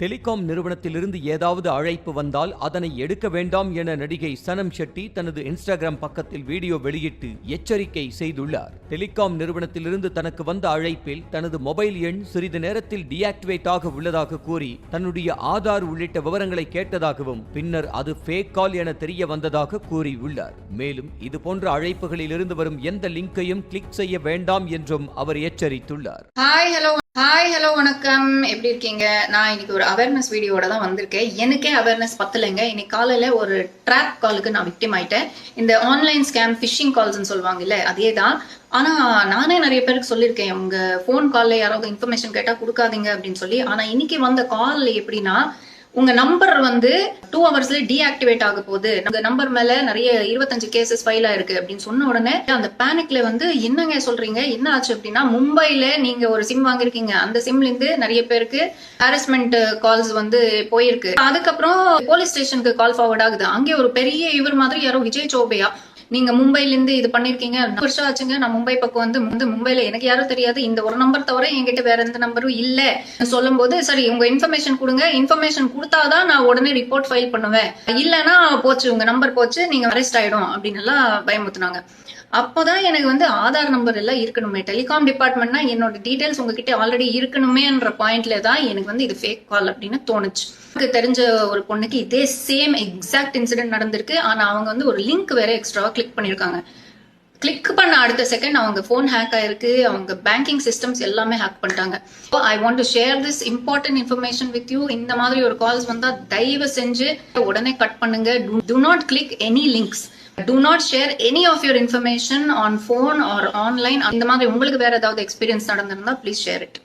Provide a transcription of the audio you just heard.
Telecom நிறுவனத்திலிருந்து ஏதாவது அழைப்பு வந்தால் அதனை எடுக்க வேண்டாம் என நடிகை சனம் ஷெட்டி தனது இன்ஸ்டாகிராம் பக்கத்தில் வீடியோ வெளியிட்டு எச்சரிக்கை செய்துள்ளார். டெலிகாம் நிறுவனத்திலிருந்து தனக்கு வந்த அழைப்பில் தனது மொபைல் எண் சிறிது நேரத்தில் டீஆக்டிவேட் ஆக உள்ளதாக கூறி தன்னுடைய ஆதார் உள்ளிட்ட விவரங்களை கேட்டதாகவும் பின்னர் அது ஃபேக் கால் என தெரிய வந்ததாக கூறியுள்ளார். மேலும் இதுபோன்ற அழைப்புகளில் இருந்து வரும் எந்த லிங்கையும் கிளிக் செய்ய வேண்டாம் என்றும் அவர் எச்சரித்துள்ளார். ஹாய் ஹலோ ஹாய் ஹலோ வணக்கம். எப்படி இருக்கீங்க? நான் இன்னைக்கு ஒரு அவேர்னஸ் வீடியோட தான் வந்திருக்கேன். எனக்கே அவேர்னஸ் பத்தலைங்க. இன்னைக்கு காலையில ஒரு ட்ராப் காலுக்கு நான் விக்டிம் ஆயிட்டேன். இந்த ஆன்லைன் ஸ்கேம் ஃபிஷிங் கால்ஸ்னு சொல்லுவாங்கல்ல அதே தான். ஆனா நானே நிறைய பேருக்கு சொல்லியிருக்கேன். உங்க ஃபோன் கால்ல யாராவது இன்ஃபர்மேஷன் கேட்டா கொடுக்காதீங்க அப்படின்னு சொல்லி. ஆனா இன்னைக்கு வந்த கால் எப்படின்னா உங்க நம்பர் வந்து டூ ஹவர்ஸ்ல டீஆக்டிவேட் ஆக போகுது. உங்க நம்பர் மேல நிறைய இருபத்தஞ்சு கேசஸ் ஃபைல் ஆயிருக்கு அப்படின்னு சொன்ன உடனே அந்த பேனிக்ல வந்து என்னங்க சொல்றீங்க? என்ன ஆச்சு அப்படின்னா மும்பைல நீங்க ஒரு சிம் வாங்கிருக்கீங்க. அந்த சிம்ல இருந்து நிறைய பேருக்கு ஹாரஸ்மெண்ட் கால்ஸ் வந்து போயிருக்கு. அதுக்கப்புறம் போலீஸ் ஸ்டேஷனுக்கு கால் ஃபார்வர்ட் ஆகுது. அங்கே ஒரு பெரிய இவர் மாதிரி யாரோ விஜய் சோபையா நீங்க மும்பைலேருந்து இது பண்ணிருக்கீங்க. வருஷம் ஆச்சுங்க. நான் மும்பை பக்கம் வந்து வந்து மும்பைல எனக்கு யாரும் தெரியாது. இந்த ஒரு நம்பர் தவிர என்கிட்ட வேற எந்த நம்பரும் இல்ல. சொல்லும் போது சரி உங்க இன்ஃபர்மேஷன் கொடுங்க. இன்ஃபர்மேஷன் கொடுத்தாதான் நான் உடனே ரிப்போர்ட் ஃபைல் பண்ணுவேன். இல்லைன்னா போச்சு உங்க நம்பர் போச்சு நீங்க அரெஸ்ட் ஆயிடும். அப்படின்னு எல்லாம் பயமுத்துனாங்க அப்போதான் எனக்கு வந்து ஆதார் நம்பர் எல்லாம் இருக்கணுமே. டெலிகாம் டிபார்ட்மெண்ட்னா என்னோட டீடைல்ஸ் உங்ககிட்ட ஆல்ரெடி இருக்கணுமேன்ற பாயிண்ட்ல தான் எனக்கு வந்து இது ஃபேக் கால் அப்படின்னு தோணுச்சு. எனக்கு தெரிஞ்ச ஒரு பொண்ணுக்கு இதே சேம் எக்ஸாக்ட் இன்சிடென்ட் நடந்திருக்கு. ஆனா அவங்க வந்து ஒரு லிங்க் வேற எக்ஸ்ட்ரா கிளிக் பண்ணியிருக்காங்க கிளிக் பண்ண அடுத்த செகண்ட் அவங்க ஃபோன் ஹேக் ஆயிருக்கு. அவங்க பேங்கிங் சிஸ்டம்ஸ் எல்லாமே ஹேக் பண்ணிட்டாங்க. So I want to share this important information with you இந்த மாதிரி ஒரு கால்ஸ் வந்தா தயவு செஞ்சு உடனே கட் பண்ணுங்க. Do not click any links do not share any of your information on phone or online அந்த மாதிரி உங்களுக்கு வேற ஏதாவது எக்ஸ்பீரியன்ஸ் நடந்திருந்தா ப்ளீஸ் ஷேர் இட்